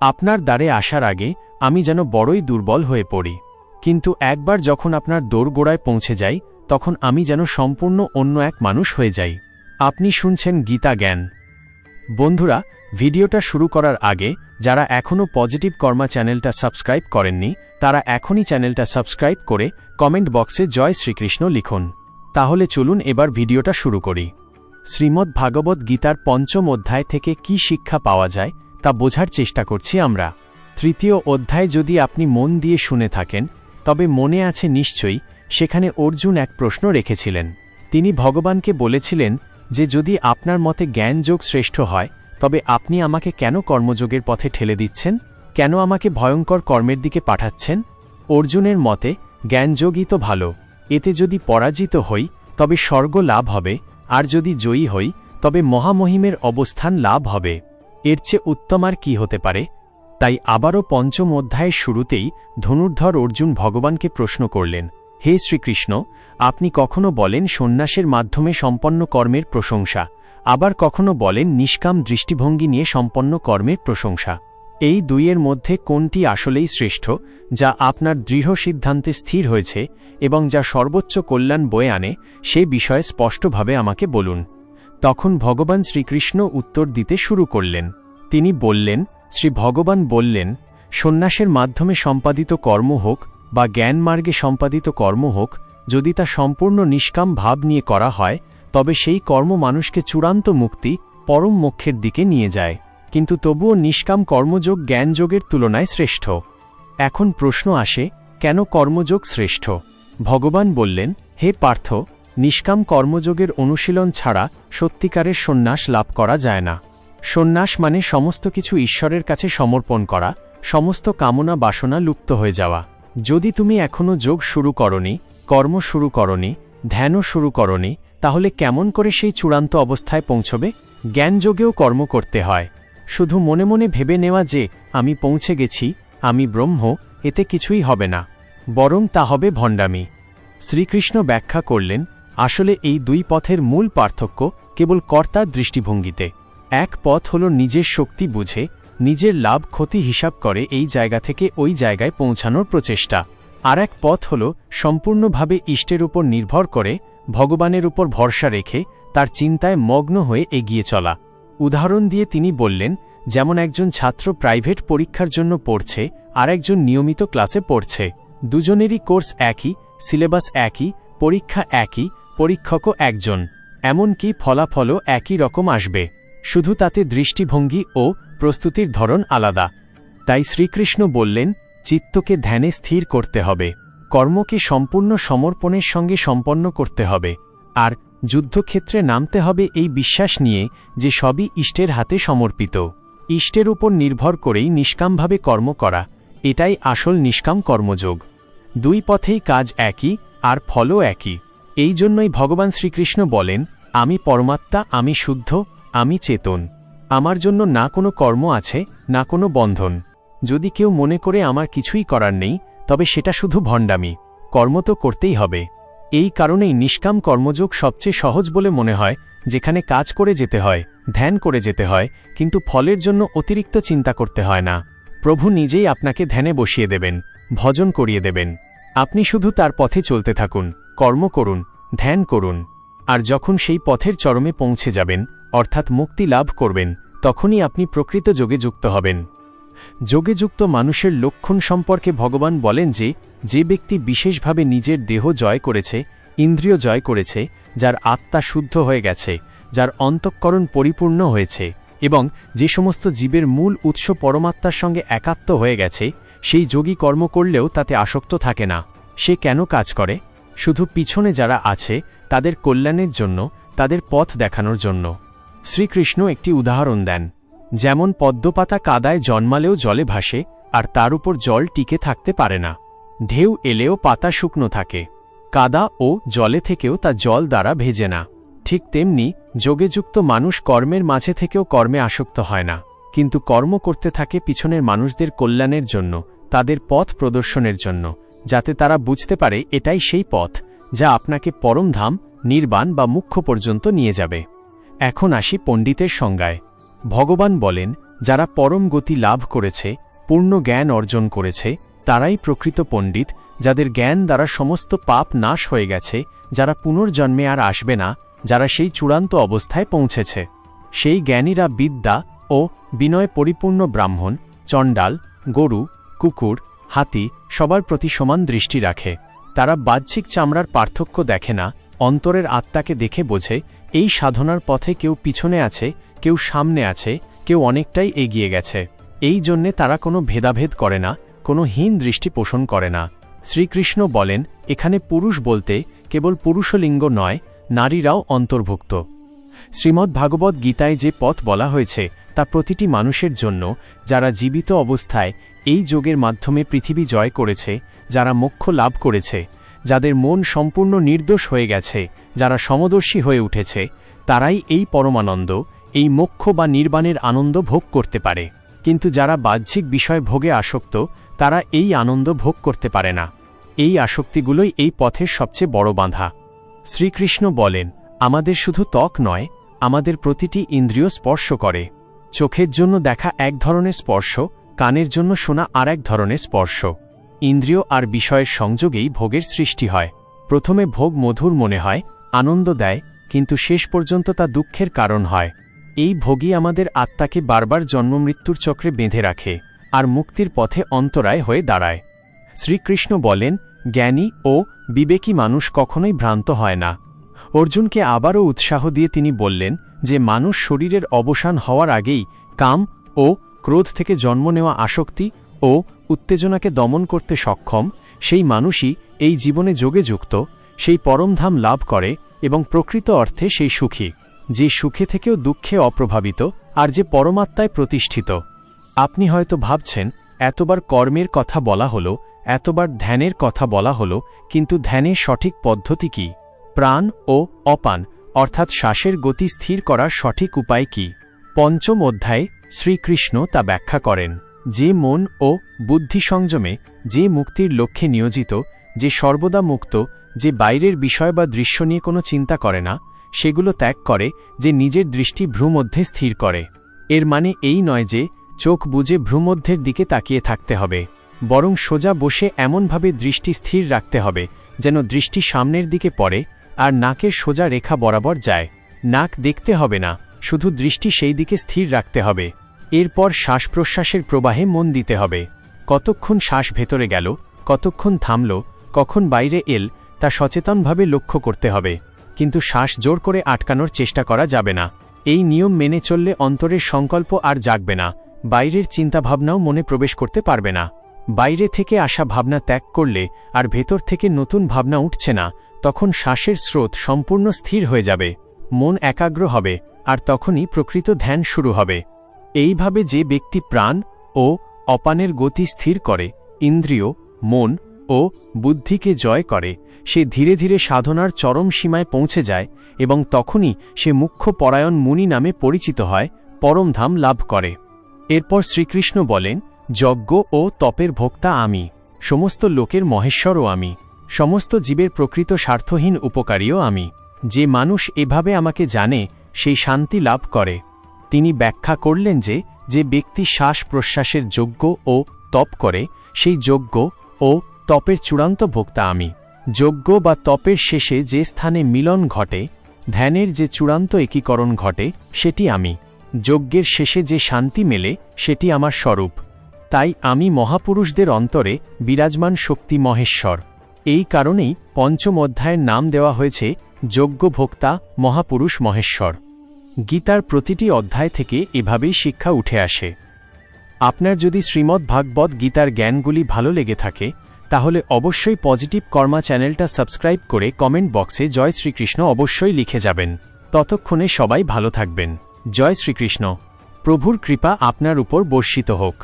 আপনার দ্বারে আসার আগে আমি যেন বড়ই দুর্বল হয়ে পড়ি। কিন্তু একবার যখন আপনার দোরগোড়ায় পৌঁছে যাই, তখন আমি যেন সম্পূর্ণ অন্য এক মানুষ হয়ে যাই। আপনি শুনছেন গীতা জ্ঞান। বন্ধুরা, ভিডিওটা শুরু করার আগে, যারা এখনও পজিটিভ কর্মা চ্যানেলটা সাবস্ক্রাইব করেননি, তারা এখনই চ্যানেলটা সাবস্ক্রাইব করে কমেন্ট বক্সে জয় শ্রীকৃষ্ণ লিখুন। তাহলে চলুন এবার ভিডিওটা শুরু করি। শ্রীমদ্ ভাগবত গীতার পঞ্চম অধ্যায় থেকে কি শিক্ষা পাওয়া যায় তা বোঝার চেষ্টা করছি আমরা। তৃতীয় অধ্যায় যদি আপনি মন দিয়ে শুনে থাকেন, তবে মনে আছে নিশ্চয়ই সেখানে অর্জুন এক প্রশ্ন রেখেছিলেন। তিনি ভগবানকে বলেছিলেন যে, যদি আপনার মতে জ্ঞানযোগ শ্রেষ্ঠ হয়, তবে আপনি আমাকে কেন কর্মযোগের পথে ঠেলে দিচ্ছেন? কেন আমাকে ভয়ঙ্কর কর্মের দিকে পাঠাচ্ছেন? অর্জুনের মতে, জ্ঞানযোগই তো ভালো। এতে যদি পরাজিত হই, তবে স্বর্গ লাভ হবে, আর যদি জয়ী হই, তবে মহামহিমের অবস্থান লাভ হবে। এর চেয়ে উত্তম আর কি হতে পারে? তাই আবারও পঞ্চম অধ্যায়ের শুরুতেই ধনুর্ধর অর্জুন ভগবানকে প্রশ্ন করলেন, হে শ্রীকৃষ্ণ, আপনি কখনো বলেন সন্ন্যাসের মাধ্যমে সম্পন্ন কর্মের প্রশংসা, আবার কখনো বলেন নিষ্কাম দৃষ্টিভঙ্গি নিয়ে সম্পন্ন কর্মের প্রশংসা? এই দুইয়ের মধ্যে কোনটি আসলেই শ্রেষ্ঠ, যা আপনার দৃঢ় সিদ্ধান্তে স্থির হয়েছে এবং যা সর্বোচ্চ কল্যাণ বয়ে আনে, সে বিষয়ে স্পষ্টভাবে আমাকে বলুন। তখন ভগবান শ্রীকৃষ্ণ উত্তর দিতে শুরু করলেন। তিনি বললেন, শ্রী ভগবান বললেন, সন্ন্যাসের মাধ্যমে সম্পাদিত কর্ম হোক বা জ্ঞানমার্গে সম্পাদিত কর্ম হোক, যদি তা সম্পূর্ণ নিষ্কাম ভাব নিয়ে করা হয়, তবে সেই কর্ম মানুষকে চূড়ান্ত মুক্তি পরম মোক্ষের দিকে নিয়ে যায়। কিন্তু তবুও নিষ্কাম কর্মযোগ জ্ঞানযোগের তুলনায় শ্রেষ্ঠ। এখন প্রশ্ন আসে, কেন কর্মযোগ শ্রেষ্ঠ? ভগবান বললেন, হে পার্থ নিষ্কাম কর্মযোগের অনুশীলন ছাড়া সত্যিকারের সন্ন্যাস লাভ করা যায় না। সন্ন্যাস মানে সমস্ত কিছু ঈশ্বরের কাছে সমর্পণ করা, সমস্ত কামনা বাসনা লুপ্ত হয়ে যাওয়া। যদি তুমি এখনও যোগ শুরু করনি, কর্ম শুরু করনি, ধ্যানও শুরু করনি, তাহলে কেমন করে সেই চূড়ান্ত অবস্থায় পৌঁছবে? জ্ঞানযোগেও কর্ম করতে হয়। শুধু মনে মনে ভেবে নেওয়া যে, আমি পৌঁছে গেছি, আমি ব্রহ্ম, এতে কিছুই হবে না। বরং তা হবে ভণ্ডামি। শ্রীকৃষ্ণ ব্যাখ্যা করলেন আসলে এই দুই পথের মূল পার্থক্য কেবল কর্তার দৃষ্টিভঙ্গিতে। এক পথ হল নিজের শক্তি বুঝে, নিজের লাভ ক্ষতি হিসাব করে এই জায়গা থেকে ওই জায়গায় পৌঁছানোর প্রচেষ্টা। আর এক পথ হল সম্পূর্ণভাবে ইষ্টের উপর নির্ভর করে, ভগবানের উপর ভরসা রেখে তার চিন্তায় মগ্ন হয়ে এগিয়ে চলা। উদাহরণ দিয়ে তিনি বললেন, যেমন একজন ছাত্র প্রাইভেট পরীক্ষার জন্য পড়ছে আর একজন নিয়মিত ক্লাসে পড়ছে। দুজনেরই কোর্স একই, সিলেবাস একই, পরীক্ষা একই পরীক্ষকও একজন। এমনকি ফলাফলও একই রকম আসবে। শুধু তাতে দৃষ্টিভঙ্গি ও প্রস্তুতির ধরন আলাদা। তাই শ্রীকৃষ্ণ বললেন, চিত্তকে ধ্যানে স্থির করতে হবে। কর্মকে সম্পূর্ণ সমর্পণের সঙ্গে সম্পন্ন করতে হবে। আর যুদ্ধক্ষেত্রে নামতে হবে এই বিশ্বাস নিয়ে যে সবই ইষ্টের হাতে সমর্পিত। ইষ্টের উপর নির্ভর করেই নিষ্কামভাবে কর্ম করা। এটাই আসল নিষ্কাম কর্মযোগ। দুই পথেই কাজ একই, আর ফলও একই। এই জন্যই ভগবান শ্রীকৃষ্ণ বলেন, আমি পরমাত্মা, আমি শুদ্ধ, আমি চেতন। আমার জন্য না কোনো কর্ম আছে, না কোনো বন্ধন। যদি কেউ মনে করে আমার কিছুই করার নেই, তবে সেটা শুধু ভণ্ডামি। কর্ম তো করতেই হবে। এই কারণেই নিষ্কাম কর্মযোগ সবচেয়ে সহজ বলে মনে হয়, যেখানে কাজ করে যেতে হয়, ধ্যান করে যেতে হয়, কিন্তু ফলের জন্য অতিরিক্ত চিন্তা করতে হয় না। প্রভু নিজেই আপনাকে ধ্যানে বসিয়ে দেবেন, ভজন করিয়ে দেবেন। আপনি শুধু তার পথে চলতে থাকুন। কর্ম করুন, ধ্যান করুন। আর যখন সেই পথের চরমে পৌঁছে যাবেন, অর্থাৎ মুক্তি লাভ করবেন, তখনই আপনি প্রকৃত যোগে যুক্ত হবেন। যোগে যুক্ত মানুষের লক্ষণ সম্পর্কে ভগবান বলেন যে যে ব্যক্তি বিশেষভাবে নিজের দেহ জয় করেছে, ইন্দ্রিয় জয় করেছে, যার আত্মা শুদ্ধ হয়ে গেছে, যার অন্তঃকরণ পরিপূর্ণ হয়েছে, এবং যে সমস্ত জীবের মূল উৎস পরমাত্মার সঙ্গে একাত্ম হয়ে গেছে, সেই যোগী কর্ম করলেও তাতে আসক্ত থাকে না। সে কেন কাজ করে? শুধু পিছনে যারা আছে, তাদের কল্যাণের জন্য, তাদের পথ দেখানোর জন্য। শ্রীকৃষ্ণ একটি উদাহরণ দেন, যেমন পদ্মপাতা কাদায় জন্মালেও জলে ভাসে, আর তার উপর জল টিকে থাকতে পারে না। ঢেউ এলেও পাতা শুকনো থাকে, কাদা ও জলে থেকেও তা জল দ্বারা ভেজে না। ঠিক তেমনি, যোগেযুক্ত মানুষ কর্মের মাঝে থেকেও কর্মে আসক্ত হয় না, কিন্তু কর্ম করতে থাকে পিছনের মানুষদের কল্যাণের জন্য, তাদের পথ প্রদর্শনের জন্য। যাতে তারা বুঝতে পারে এটাই সেই পথ, যা আপনাকে পরমধাম নির্বাণ বা মুখ্য পর্যন্ত নিয়ে যাবে। এখন আসি পণ্ডিতের সংজ্ঞায়। ভগবান বলেন, যারা পরম গতি লাভ করেছে, পূর্ণ জ্ঞান অর্জন করেছে, তারাই প্রকৃত পণ্ডিত, যাদের জ্ঞান দ্বারা সমস্ত পাপ নাশ হয়ে গেছে, যারা পুনর্জন্মে আর আসবে না, যারা সেই চূড়ান্ত অবস্থায় পৌঁছেছে। সেই জ্ঞানীরা বিদ্যা ও বিনয় পরিপূর্ণ ব্রাহ্মণ, চণ্ডাল, গরু, কুকুর হাতি সবার প্রতি সমান দৃষ্টি রাখে। তারা বাহ্যিক চামড়ার পার্থক্য দেখে না, অন্তরের আত্মাকে দেখে বোঝে, এই সাধনার পথে কেউ পিছনে আছে, কেউ সামনে আছে, কেউ অনেকটাই এগিয়ে গেছে। এই জন্যে তারা কোনো ভেদাভেদ করে না, কোনো হীন দৃষ্টি পোষণ করে না। শ্রীকৃষ্ণ বলেন, এখানে পুরুষ বলতে কেবল পুরুষলিঙ্গ নয়, নারীরাও অন্তর্ভুক্ত। শ্রীমদ্ ভাগবত গীতায় যে পথ বলা হয়েছে, তা প্রতিটি মানুষের জন্য, যারা জীবিত অবস্থায় এই যোগের মাধ্যমে পৃথিবী জয় করেছে, যারা মোক্ষ লাভ করেছে, যাদের মন সম্পূর্ণ নির্দোষ হয়ে গেছে, যারা সমদর্শী হয়ে উঠেছে, তারাই এই পরমানন্দ, এই মোক্ষ বা নির্বাণের আনন্দ ভোগ করতে পারে। কিন্তু যারা বাহ্যিক বিষয় ভোগে আসক্ত, তারা এই আনন্দ ভোগ করতে পারে না। এই আসক্তিগুলোই এই পথের সবচেয়ে বড় বাঁধা। শ্রীকৃষ্ণ বলেন, আমাদের শুধু ত্বক নয়, আমাদের প্রতিটি ইন্দ্রিয় স্পর্শ করে। চোখের জন্য দেখা এক ধরনের স্পর্শ কানের জন্য শোনা আর এক ধরনের স্পর্শ। ইন্দ্রিয় আর বিষয়ের সংযোগেই ভোগের সৃষ্টি হয়। প্রথমে ভোগ মধুর মনে হয়, আনন্দ দেয়, কিন্তু শেষ পর্যন্ত তা দুঃখের কারণ হয়। এই ভোগই আমাদের আত্মাকে বারবার জন্মমৃত্যুর চক্রে বেঁধে রাখে আর মুক্তির পথে অন্তরায় হয়ে দাঁড়ায়। শ্রীকৃষ্ণ বলেন, জ্ঞানী ও বিবেকী মানুষ কখনোই ভ্রান্ত হয় না। অর্জুনকে আবারও উৎসাহ দিয়ে তিনি বললেন যে, মানুষ শরীরের অবসান হওয়ার আগেই কাম ও ক্রোধ থেকে জন্ম নেওয়া আসক্তি ও উত্তেজনাকে দমন করতে সক্ষম, সেই মানুষই এই জীবনে যোগে যুক্ত, সেই পরমধাম লাভ করে এবং প্রকৃত অর্থে সেই সুখী, যে সুখে থেকেও দুঃখে অপ্রভাবিত আর যে পরমাত্মায় প্রতিষ্ঠিত। আপনি হয়তো ভাবছেন, এতবার কর্মের কথা বলা হলো, এতবার ধ্যানের কথা বলা হলো, কিন্তু ধ্যানের সঠিক পদ্ধতি কি? প্রাণ ও অপান, অর্থাৎ শ্বাসের গতি স্থির করার সঠিক উপায় কি? পঞ্চম অধ্যায়ে শ্রীকৃষ্ণ তা ব্যাখ্যা করেন, যে মন ও বুদ্ধি সংযমে যে মুক্তির লক্ষ্যে নিয়োজিত, যে সর্বদা মুক্ত, যে বাইরের বিষয় বা দৃশ্য নিয়ে কোনো চিন্তা করে না, সেগুলো ত্যাগ করে, যে নিজের দৃষ্টি ভ্রুমধ্যে স্থির করে। এর মানে এই নয় যে চোখ বুঝে ভ্রুমধ্যের দিকে তাকিয়ে থাকতে হবে, বরং সোজা বসে এমনভাবে দৃষ্টি স্থির রাখতে হবে, যেন দৃষ্টি সামনের দিকে পড়ে আর নাকের সোজা রেখা বরাবর যায়। নাক দেখতে হবে না। শুধু দৃষ্টি সেই দিকে স্থির রাখতে হবে। এরপর শ্বাস প্রশ্বাসের প্রবাহে মন দিতে হবে। কতক্ষণ শ্বাস ভেতরে গেল, কতক্ষণ থামল, কখন বাইরে এল, তা সচেতনভাবে লক্ষ্য করতে হবে। কিন্তু শ্বাস জোর করে আটকানোর চেষ্টা করা যাবে না। এই নিয়ম মেনে চললে অন্তরের সংকল্প আর জাগবে না। বাইরের চিন্তাভাবনাও মনে প্রবেশ করতে পারবে না। বাইরে থেকে আসা ভাবনা ত্যাগ করলে আর ভেতর থেকে নতুন ভাবনা উঠছে না, তখন শ্বাসের স্রোত সম্পূর্ণ স্থির হয়ে যাবে। মন একাগ্র হবে, আর তখনই প্রকৃত ধ্যান শুরু হবে। এইভাবে যে ব্যক্তি প্রাণ ও অপানের গতি স্থির করে, ইন্দ্রিয়, মন ও বুদ্ধিকে জয় করে, সে ধীরে ধীরে সাধনার চরম সীমায় পৌঁছে যায় এবং তখনই সে মুখ্য পরায়ণ মুনি নামে পরিচিত হয়, পরমধাম লাভ করে। এরপর শ্রীকৃষ্ণ বলেন, যজ্ঞ ও তপের ভোক্তা আমি, সমস্ত লোকের মহেশ্বরও আমি, সমস্ত জীবের প্রকৃত স্বার্থহীন উপকারীও আমি। যে মানুষ এভাবে আমাকে জানে, সেই শান্তি লাভ করে। তিনি ব্যাখ্যা করলেন যে যে ব্যক্তি শ্বাস প্রশ্বাসের যোগ্য ও তপ করে, সেই যোগ্য ও তপের চূড়ান্ত ভোক্তা আমি। যজ্ঞ বা তপের শেষে যে স্থানে মিলন ঘটে, ধ্যানের যে চূড়ান্ত একীকরণ ঘটে, সেটি আমি। যজ্ঞের শেষে যে শান্তি মেলে, সেটি আমার স্বরূপ। তাই আমি মহাপুরুষদের অন্তরে বিরাজমান শক্তি মহেশ্বর। এই কারণেই পঞ্চম অধ্যায়ের নাম দেওয়া হয়েছে যজ্ঞ ভোক্তা মহাপুরুষ মহেশ্বর। গীতার প্রতিটি অধ্যায় থেকে এভাবেই শিক্ষা উঠে আসে। আপনার যদি শ্রীমদ্ ভাগবত গীতার জ্ঞানগুলি ভালো লেগে থাকে, তাহলে অবশ্যই পজিটিভ কর্মা চ্যানেলটা সাবস্ক্রাইব করে কমেন্ট বক্সে জয় শ্রীকৃষ্ণ অবশ্যই লিখে যাবেন। ততক্ষণে সবাই ভালো থাকবেন। জয় শ্রীকৃষ্ণ। প্রভুর কৃপা আপনার উপর বর্ষিত হোক।